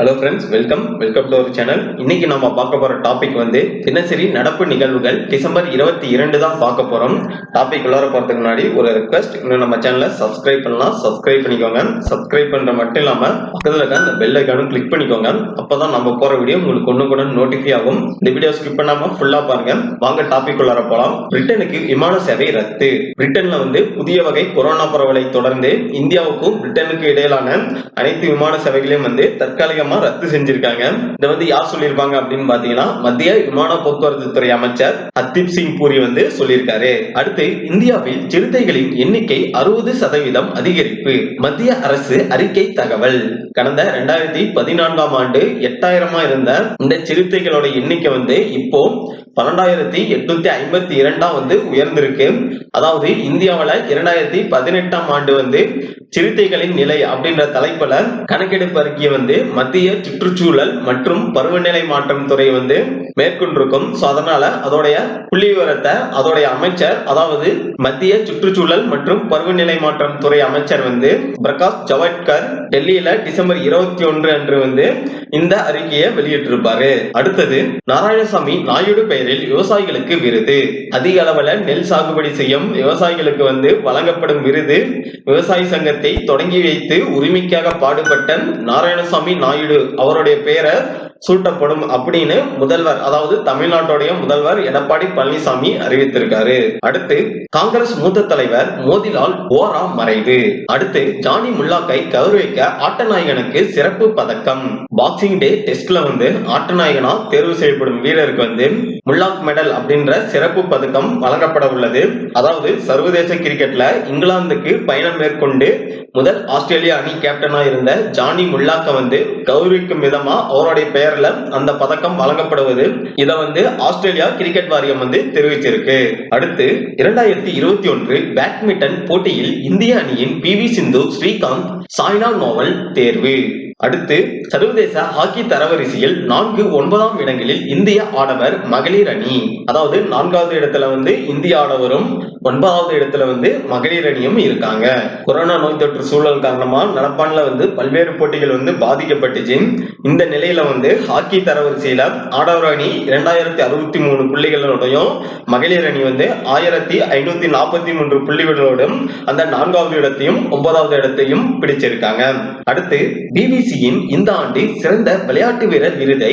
Hello friends welcome welcome to our channel இன்னைக்கு நம்ம பார்க்க போற டாபிக் வந்து தினசரி நடப்பு நிகழ்வுகள் டிசம்பர் இருபத்தி இரண்டு தான் பார்க்க போறோம். டாபிக் உள்ளார போறதுக்கு முன்னாடி ஒரு ரெக்வஸ்ட் இன்னும் நம்ம சேனலை சப்ஸ்கிரைப் பண்ணலாம். சப்ஸ்கிரைப் பண்ணிக்கோங்க. சப்ஸ்கிரைப் பண்ற மட்டும் இல்லாம பக்கத்துல இருக்க அந்த பெல் ஐக்கானும் கிளிக் பண்ணிக்கோங்க. அப்பதான் நம்ம போற வீடியோ உங்களுக்கு ஒண்ணு கூட நோட்டிஃபை ஆகும். இந்த வீடியோ ஸ்கிப் பண்ணாம ஃபுல்லா பாருங்க. வாங்க டாபிக் உள்ளார போலாம். பிரிட்டனுக்கு விமான சேவை ரத்து. பிரிட்டன்ல வந்து புதிய வகை கொரோனா பரவலை தொடர்ந்து இந்தியாவுக்கும் பிரிட்டனுக்கு இடையிலான அனைத்து விமான சேவைகளையும் வந்து தற்காலிகமா ரத்து செஞ்சிருக்காங்க. இதை வந்து யார் சொல்லியிருப்பாங்க அப்படின்னு பாத்தீங்கன்னா மத்திய விமான போக்குவரத்து துறை அமைச்சர் ஹர்தீப் சிங் பூரி வந்து சொல்லியிருக்காரு. அடுத்து இந்தியாவில் சிறுத்தைகளின் எண்ணிக்கை அறுபது சதவீதம் அதிகரிப்பு. மத்திய அரசு அறிக்கை தகவல். கடந்த ரெண்டாயிரத்தி பதினான்காம் ஆண்டு எட்டாயிரமா இருந்த இந்த சிறுத்தைகளோட எண்ணிக்கை வந்து இப்போ பன்னெண்டாயிரத்தி எட்நூத்தி ஐம்பத்தி இரண்டாம் வந்து உயர்ந்திருக்கு. அதாவது இந்தியாவுல இரண்டாயிரத்தி பதினெட்டாம் ஆண்டு வந்து சிறுத்தைகளின் நிலை அப்படின்ற தலைப்புல கணக்கெடுப்பு அறிக்கையை வந்து மத்திய சுற்றுச்சூழல் மற்றும் பருவநிலை மாற்றம் துறை வந்து மேற்கொண்டிருக்கும். சோ அதனால அதோடைய புள்ளி விவரத்தை அதோடைய அமைச்சர் அதாவது மத்திய சுற்றுச்சூழல் மற்றும் பருவநிலை மாற்றம் துறை அமைச்சர் வந்து பிரகாஷ் ஜவடேகர் டெல்லியில டிசம்பர் இருபத்தி ஒன்று அன்று வந்து இந்த அறிக்கையை வெளியிட்டிருப்பாரு. அடுத்தது நாராயணசாமி நாயுடு பெயர் பெயரில் விவசாயிகளுக்கு விருது. அதிக அளவுல நெல் சாகுபடி செய்யும் விவசாயிகளுக்கு வந்து வழங்கப்படும் விருது. விவசாய சங்கத்தை தொடங்கி வைத்து உரிமைக்காக பாடுபட்ட நாராயணசாமி நாயுடு அவருடைய பெயரை சூட்டப்படும் அப்படின்னு முதல்வர் அதாவது தமிழ்நாட்டுடைய முதல்வர் எடப்பாடி பழனிசாமி அறிவித்திருக்காரு. அடுத்து காங்கிரஸ் மூத்த தலைவர் மோதிலால் ஓரா மறைவு. அடுத்து ஜானி முல்லாக்கை கௌரவிக்க ஆட்டநாயகனுக்கு சிறப்பு பதக்கம். பாக்ஸிங் டே டெஸ்ட்ல வந்து ஆட்டநாயகனா தேர்வு செய்யப்படும் வீரருக்கு வந்து முல்லாக் மெடல் அப்படின்ற சிறப்பு பதக்கம் வழங்கப்பட உள்ளது. அதாவது சர்வதேச கிரிக்கெட்ல இங்கிலாந்துக்கு பயணம் மேற்கொண்டு முதல் ஆஸ்திரேலியா அணி கேப்டனா இருந்த ஜானி முல்லாக்க வந்து கௌரவிக்கும் விதமா அவருடைய பெயர்ல அந்த பதக்கம் வழங்கப்படுவது. இதை வந்து ஆஸ்திரேலியா கிரிக்கெட் வாரியம் வந்து தெரிவிச்சிருக்கு. அடுத்து இரண்டாயிரத்தி இருபத்தி ஒன்று பேட்மிண்டன் போட்டியில் இந்திய அணியின் பி வி சிந்து ஸ்ரீகாந்த் சாய்னா நோவல் தேர்வு. அடுத்து சர்வதேச ஹாக்கி தரவரிசையில் நான்கு ஒன்பதாம் இடங்களில் இந்திய ஆடவர் மகளிர் அணி. அதாவது நான்காவது இடத்துல வந்து இந்திய ஆடவரும் ஒன்பதாவது இடத்துல வந்து மகளிர் அணியும் இருக்காங்க. கொரோனா நோய் தொற்று சூழல் காரணமா நடப்பான்ல வந்து பல்வேறு போட்டிகள் வந்து பாதிக்கப்பட்டுச்சு. இந்த நிலையில வந்து ஹாக்கி தரவரிசையில ஆடவர் அணி இரண்டாயிரத்தி அறுபத்தி மூணு புள்ளிகளோடையும் மகளிர் அணி வந்து ஆயிரத்தி ஐநூத்தி நாற்பத்தி மூன்று புள்ளிகளோடும் அந்த நான்காவது இடத்தையும் ஒன்பதாவது இடத்தையும் பிடிச்சிருக்காங்க. அடுத்து பிபிசி பிபிசியின் இந்த ஆண்டு சிறந்த விளையாட்டு வீரர் விருதை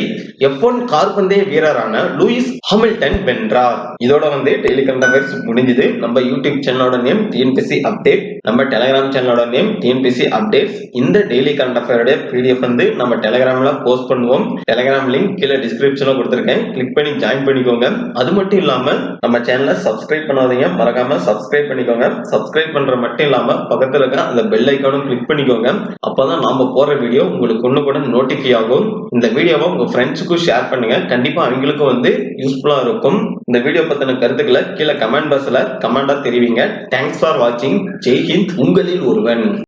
எஃப் ஒன் கார்பந்தய வீரரான லூயிஸ் ஹாமில்டன் வென்றார். இதோட வந்து டெய்லி கரண்ட் அஃபேர்ஸ் முடிஞ்சது. நம்ம யூடியூப் சேனலோட நேம் டிஎன்பிசி அப்டேட் நம்ம டெலிகிராம் சேனலோட நேம் டிஎன்பிசி அப்டேட்ஸ் இந்த டெய்லி கரண்ட் அஃபேரோட பிடிஎஃப் வந்து நம்ம டெலிகிராம்ல போஸ்ட் பண்ணுவோம். டெலிகிராம் லிங்க் கீழே டிஸ்கிரிப்ஷன்ல கொடுத்துருக்கேன். கிளிக் பண்ணி ஜாயின் பண்ணிக்கோங்க. அது மட்டும் இல்லாம நம்ம சேனலை சப்ஸ்கிரைப் பண்ணாதீங்க. மறக்காம சப்ஸ்கிரைப் பண்ணிக்கோங்க. சப்ஸ்கிரைப் பண்ற மட்டும் இல்லாம பக்கத்துல இருக்க அந்த பெல் ஐக்கானும் கிளிக் பண்ணிக்கோங்க. அப்பதான் நாம போற வீடியோ உங்களுக்கு ஒன்று கூட நோட்டிஃபை ஆகும் இந்த வீடியோவை உங்க ஃப்ரெண்ட்ஸுக்கும் ஷேர் பண்ணுங்க. கண்டிப்பாக அவங்களுக்கும் வந்து யூஸ்ஃபுல்லாக இருக்கும். இந்த வீடியோ பற்றின கருத்துக்களை கீழே கமெண்ட் பாக்ஸில் கமெண்டாக தெரிவிங்க. தேங்க்ஸ் ஃபார் வாட்சிங் ஜெய்ஹிந்த் உங்களில் ஒருவன்.